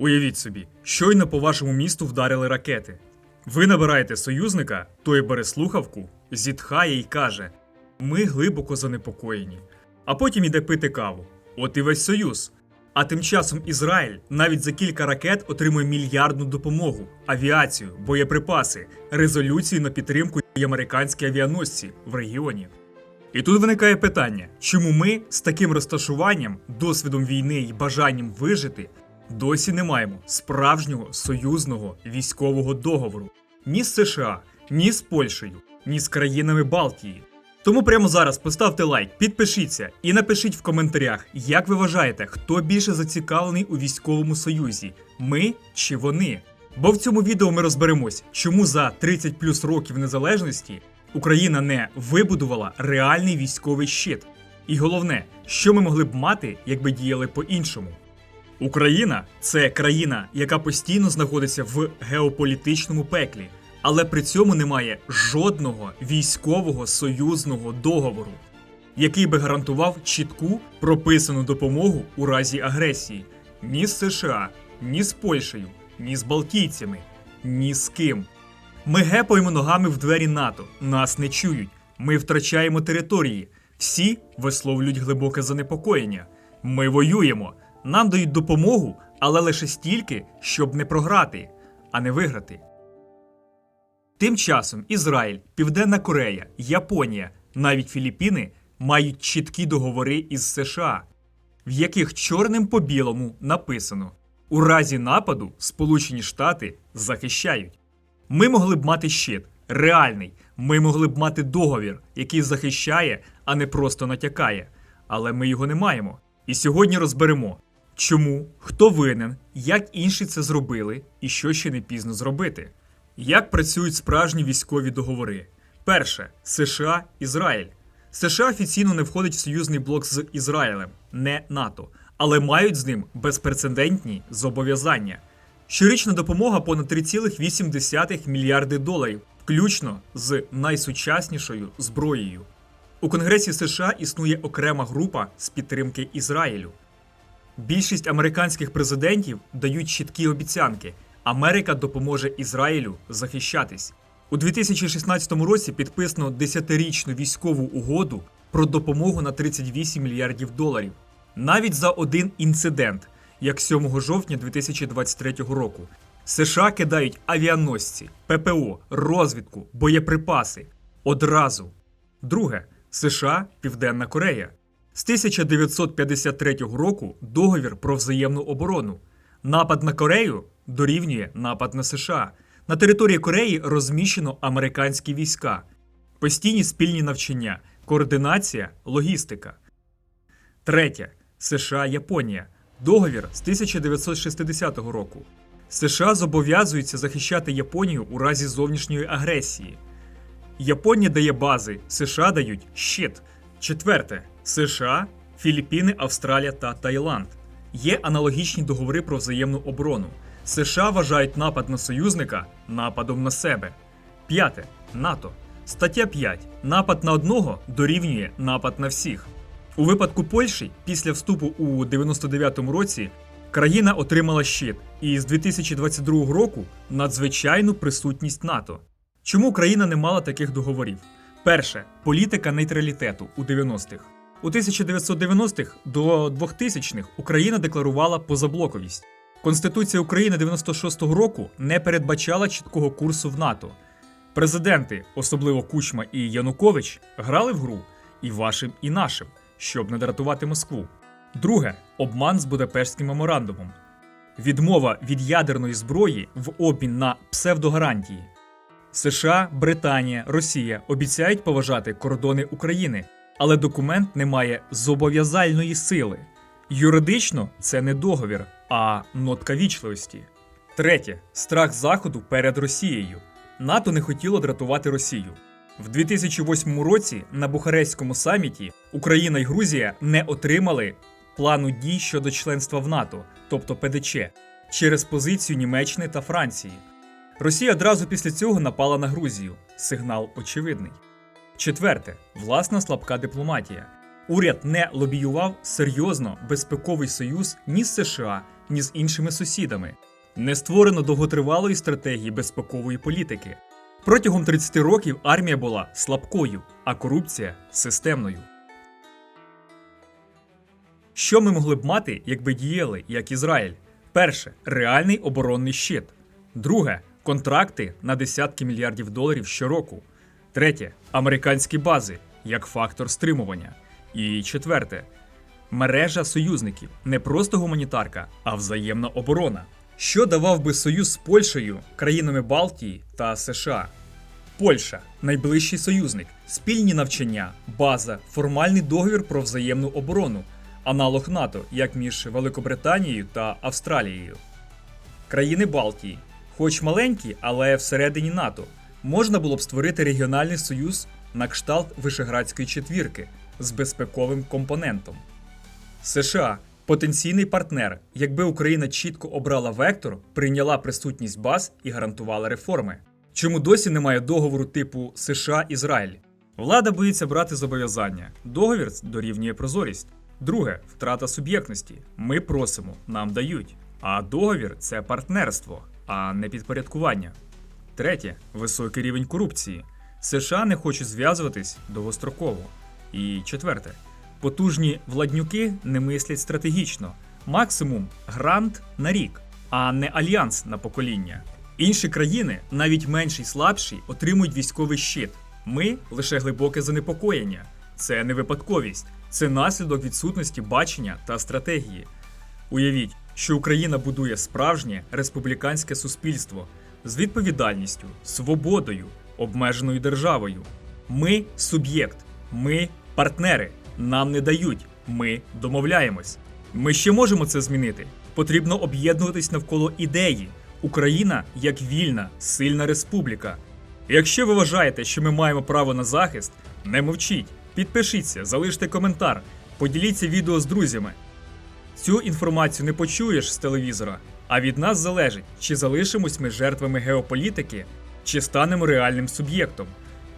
Уявіть собі, щойно по вашому місту вдарили ракети. Ви набираєте союзника, той бере слухавку, зітхає і каже: Ми глибоко занепокоєні. А потім іде пити каву. От і весь союз. А тим часом Ізраїль навіть за кілька ракет отримує мільярдну допомогу, авіацію, боєприпаси, резолюцію на підтримку і американські авіаносці в регіоні. І тут виникає питання, чому ми з таким розташуванням, досвідом війни і бажанням вижити досі не маємо справжнього союзного військового договору ні з США, ні з Польщею, ні з країнами Балтії. Тому прямо зараз поставте лайк, підпишіться і напишіть в коментарях, як ви вважаєте, хто більше зацікавлений у військовому союзі, ми чи вони. Бо в цьому відео ми розберемось, чому за 30 плюс років незалежності Україна не вибудувала реальний військовий щит. І головне, що ми могли б мати, якби діяли по-іншому. Україна це країна, яка постійно знаходиться в геополітичному пеклі, але при цьому немає жодного військового союзного договору, який би гарантував чітку прописану допомогу у разі агресії ні з США, ні з Польщею, ні з Балтійцями, ні з ким. Ми гепаємо ногами в двері НАТО, нас не чують. Ми втрачаємо території. Всі висловлюють глибоке занепокоєння. Ми воюємо. Нам дають допомогу, але лише стільки, щоб не програти, а не виграти. Тим часом Ізраїль, Південна Корея, Японія, навіть Філіппіни мають чіткі договори із США, в яких чорним по білому написано: у разі нападу Сполучені Штати захищають. Ми могли б мати щит, реальний. Ми могли б мати договір, який захищає, а не просто натякає. Але ми його не маємо. І сьогодні розберемо, чому, хто винен, як інші це зробили і що ще не пізно зробити. Як працюють справжні військові договори? Перше США Ізраїль. США офіційно не входить в союзний блок з Ізраїлем, не НАТО, але мають з ним безпрецедентні зобов'язання. Щорічна допомога понад 3,8 мільярди доларів, включно з найсучаснішою зброєю. У Конгресі США існує окрема група з підтримки Ізраїлю. Більшість американських президентів дають чіткі обіцянки: Америка допоможе Ізраїлю захищатись. У 2016 році підписано 10-річну військову угоду про допомогу на 38 мільярдів доларів. Навіть за один інцидент, як 7 жовтня 2023 року, США кидають авіаносці, ППО, розвідку, боєприпаси одразу. Друге США Південна Корея. З 1953 року договір про взаємну оборону. Напад на Корею дорівнює напад на США. На території Кореї розміщено американські війська, постійні спільні навчання, координація, логістика. Третє США Японія. Договір з 1960 року. США зобов'язуються захищати Японію у разі зовнішньої агресії. Японія дає бази, США дають щит. Четверте США, Філіппіни, Австралія та Таїланд. Є аналогічні договори про взаємну оборону. США вважають напад на союзника нападом на себе. П'яте НАТО. Стаття 5. Напад на одного дорівнює напад на всіх. У випадку Польщі, після вступу у 99-му році, країна отримала щит і з 2022 року надзвичайну присутність НАТО. Чому країна не мала таких договорів? Перше політика нейтралітету у 90-х. У 1990-х до 2000-х Україна декларувала позаблоковість. Конституція України 96-го року не передбачала чіткого курсу в НАТО. Президенти, особливо Кучма і Янукович, грали в гру і вашим, і нашим, щоб не дратувати Москву. Друге обман з Будапештським меморандумом. Відмова від ядерної зброї в обмін на псевдогарантії. США, Британія, Росія обіцяють поважати кордони України, але документ не має зобов'язальної сили. Юридично це не договір, а нотка вічливості. Третє страх Заходу перед Росією. НАТО не хотіло дратувати Росію. В 2008 році на Бухарестському саміті Україна і Грузія не отримали плану дій щодо членства в НАТО, тобто ПДЧ, через позицію Німеччини та Франції. Росія одразу після цього напала на Грузію. Сигнал очевидний. Четверте власна слабка дипломатія. Уряд не лобіював серйозно безпековий союз ні з США, ні з іншими сусідами. Не створено довготривалої стратегії безпекової політики. Протягом 30 років армія була слабкою, а корупція системною. Що ми могли б мати, якби діяли як Ізраїль? Перше реальний оборонний щит. Друге контракти на десятки мільярдів доларів щороку. Третє американські бази як фактор стримування. І четверте мережа союзників не просто гуманітарка, а взаємна оборона. Що давав би союз з Польщею, країнами Балтії та США? Польща найближчий союзник, спільні навчання, база, формальний договір про взаємну оборону, аналог НАТО, як між Великобританією та Австралією. Країни Балтії, хоч маленькі, але всередині НАТО, можна було б створити регіональний союз на кшталт Вишеградської четвірки з безпековим компонентом. США потенційний партнер, якби Україна чітко обрала вектор, прийняла присутність баз і гарантувала реформи. Чому досі немає договору типу США-Ізраїль? Влада боїться брати зобов'язання. Договір дорівнює прозорість. Друге втрата суб'єктності. Ми просимо, нам дають. А договір це партнерство, а не підпорядкування. Третє високий рівень корупції. США не хочуть зв'язуватись довгостроково. І четверте потужні владнюки не мислять стратегічно. Максимум грант на рік, а не альянс на покоління. Інші країни, навіть менші й слабші, отримують військовий щит. Ми лише глибоке занепокоєння. Це не випадковість, це наслідок відсутності бачення та стратегії. Уявіть, що Україна будує справжнє республіканське суспільство з відповідальністю, свободою, обмеженою державою. Ми суб'єкт, ми партнери. Нам не дають, ми домовляємось. Ми ще можемо це змінити. Потрібно об'єднуватись навколо ідеї. Україна як вільна, сильна республіка. Якщо ви вважаєте, що ми маємо право на захист, не мовчіть, підпишіться, залиште коментар, поділіться відео з друзями. Цю інформацію не почуєш з телевізора, а від нас залежить, чи залишимось ми жертвами геополітики, чи станемо реальним суб'єктом.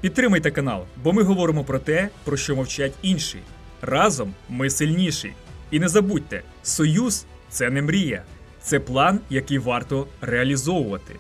Підтримайте канал, бо ми говоримо про те, про що мовчать інші. Разом ми сильніші. І не забудьте, союз це не мрія, це план, який варто реалізовувати.